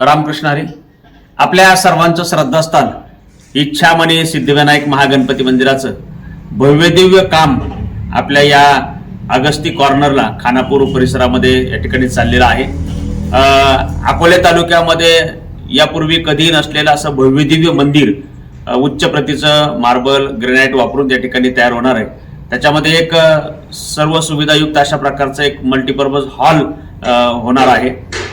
रामकृष्ण हरी आपल्या सर्वांचं श्रद्धास्थान इच्छामणी सिद्धिविनायक महागणपती मंदिराचं भव्यदिव्य काम आपल्या या अगस्ती कॉर्नरला खानापूर परिसरामध्ये या ठिकाणी चाललेलं आहे. अकोले तालुक्यामध्ये यापूर्वी कधी नसलेलं असं भव्यदिव्य मंदिर उच्च प्रतीचं मार्बल ग्रेनाइट वापरून त्या ठिकाणी तयार होणार आहे. त्याच्यामध्ये एक सर्व सुविधायुक्त अशा प्रकारचं एक मल्टीपर्पज हॉल होणार आहे.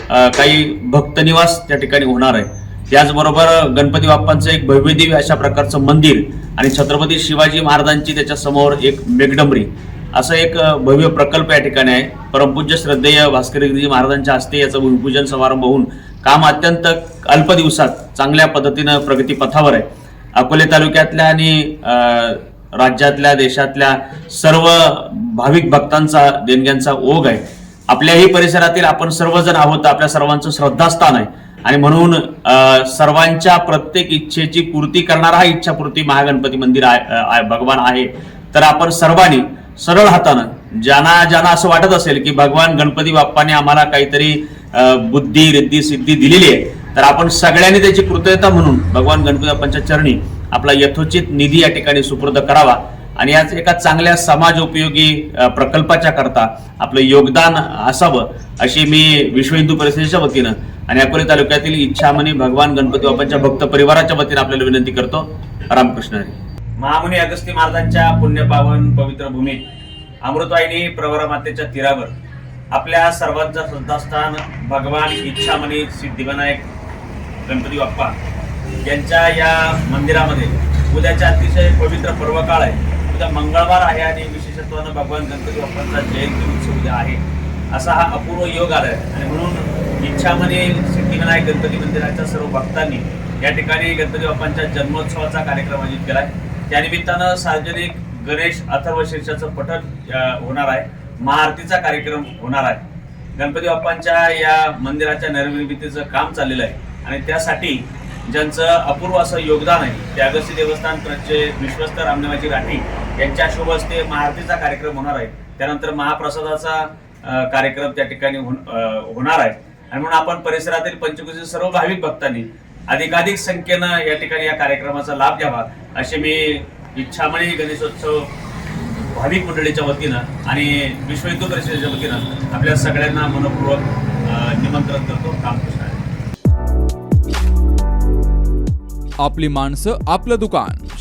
काही भक्तनिवास त्या ठिकाणी होणार आहे. त्याचबरोबर गणपती बाप्पांचं एक भव्यदिव्य अशा प्रकारचं मंदिर आणि छत्रपती शिवाजी महाराजांची त्याच्यासमोर एक मेघडंबरी असं एक भव्य प्रकल्प या ठिकाणी आहे. परमपूज्य श्रद्धेय भास्करगिरी महाराजांच्या हस्ते याचं भूमिपूजन समारंभ होऊन काम अत्यंत अल्प दिवसात चांगल्या पद्धतीनं प्रगतीपथावर आहे. अकोले तालुक्यातल्या आणि राज्यातल्या देशातल्या सर्व भाविक भक्तांचा देणग्यांचा ओघ आहे. आपल्याही परिसरातील आपण सर्वजण आहोत आपल्या सर्वांचं श्रद्धास्थान आहे. आणि म्हणून सर्वांच्या प्रत्येक इच्छेची पूर्ती करणारा हा इच्छापूर्ती महागणपती मंदिर आहे भगवान आहे. तर आपण सर्वांनी सरळ हातानं ज्यांना ज्यांना असं वाटत असेल की भगवान गणपती बाप्पाने आम्हाला काहीतरी बुद्धी रिद्धी सिद्धी दिलेली आहे तर आपण सगळ्यांनी त्याची कृतज्ञता म्हणून भगवान गणपती बाप्पांच्या चरणी आपला यथोचित निधी या ठिकाणी सुपूर्द करावा. आणि आज एका चांगल्या समाज उपयोगी प्रकल्पाच्या करता आपलं योगदान असावं अशी मी विश्व हिंदू परिषदेच्या वतीनं आणि अकोले तालुक्यातील इच्छामणी भगवान गणपती बाप्पांच्या भक्त परिवाराच्या वतीनं आपल्याला विनंती करतो. रामकृष्ण हरी. महामुनी अगस्ती महाराजांच्या पुण्यपावन पवित्र भूमीत अमृतवाहिनी प्रवरा मातेच्या तीरावर आपल्या सर्वांचं श्रद्धास्थान भगवान इच्छामणी सिद्धिविनायक गणपती बाप्पा यांच्या या मंदिरामध्ये उद्याच्या अतिशय पवित्र पर्व काळ आहे. उद्या मंगळवार आहे आणि विशेषत्वानं भगवान गणपती बाप्पांचा जयंती उत्सव उद्या आहे. असा हा अपूर्व योग आलाय. आणि म्हणून इच्छामणी सिद्धिविनायक गणपती मंदिराच्या सर्व भक्तांनी या ठिकाणी गणपती बाप्पांच्या जन्मोत्सवाचा कार्यक्रम आयोजित केलाय. त्यानिमित्तानं सार्वजनिक गणेश अथर्व शीर्षाचं होणार आहे. महाआरतीचा कार्यक्रम होणार आहे. गणपती बाप्पांच्या या मंदिराच्या नवनिर्मितीचं काम चाललेलं आहे. आणि त्यासाठी ज्यांचं अपूर्व असं योगदान आहे त्यागसी देवस्थान ट्रस्टचे विश्वस्त रामदेवाची राठी यांच्या शुभ हस्ते महाआरतीचा कार्यक्रम होणार आहे. त्यानंतर महाप्रसादाचा कार्यक्रम त्या ठिकाणी होणार आहे. आणि म्हणून आपण परिसरातील पंचकृषी सर्व भाविक भक्तांनी अधिकाधिक संख्येनं या ठिकाणी या कार्यक्रमाचा लाभ घ्यावा अशी मी इच्छामणी गणेशोत्सव भाविक मंडळीच्या वतीनं आणि विश्व हिंदू परिषदेच्या वतीनं आपल्या सगळ्यांना मनपूर्वक निमंत्रण करतो. रामकृष्ण आपली माणसं आपलं दुकान.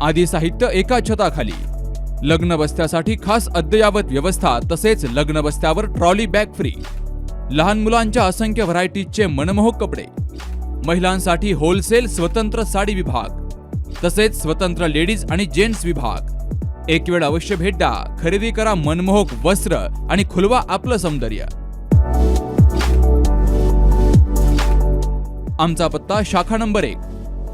आदी साहित्य एका छताखाली. लग्न बस्त्यासाठी खास अद्ययावत व्यवस्था तसेच लग्न बस्त्यावर ट्रॉली बॅग फ्री. लहान मुलांच्या असंख्य व्हरायटीजचे मनमोहक कपडे. महिलांसाठी होलसेल स्वतंत्र साडी विभाग. तसेच स्वतंत्र लेडीज आणि जेंट्स विभाग. एक वेळ अवश्य भेट द्या. खरेदी करा मनमोहक वस्त्र आणि खुलवा आपलं सौंदर्य. आमचा पत्ता शाखा नंबर एक.